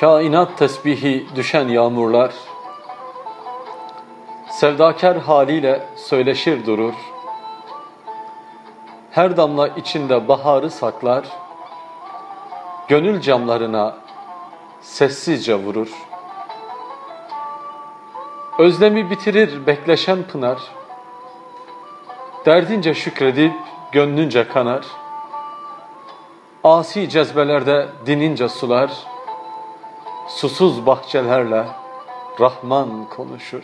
Kainat tesbihi düşen yağmurlar, Sevdakar haliyle söyleşir durur, Her damla içinde baharı saklar, Gönül camlarına sessizce vurur. Özlemi bitirir bekleşen pınar, Derdince şükredip gönlünce kanar, Asi cezbelerde dinince sular, Susuz bahçelerle Rahman konuşur.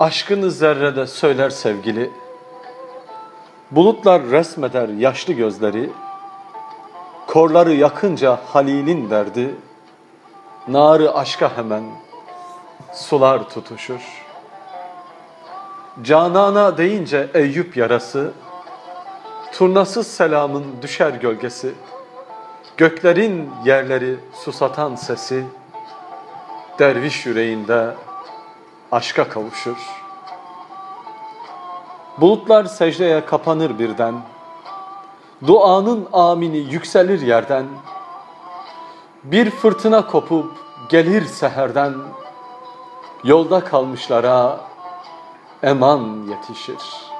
Aşkını zerrede söyler sevgili, Bulutlar resmeder yaşlı gözleri, Korları yakınca Halil'in derdi, Narı aşka hemen sular tutuşur. Canana deyince Eyüp yarası, Turnasız selamın düşer gölgesi, Göklerin yerleri susatan sesi, Derviş yüreğinde aşka kavuşur. Bulutlar secdeye kapanır birden, Duanın amini yükselir yerden, Bir fırtına kopup gelir seherden, Yolda kalmışlara eman yetişir.''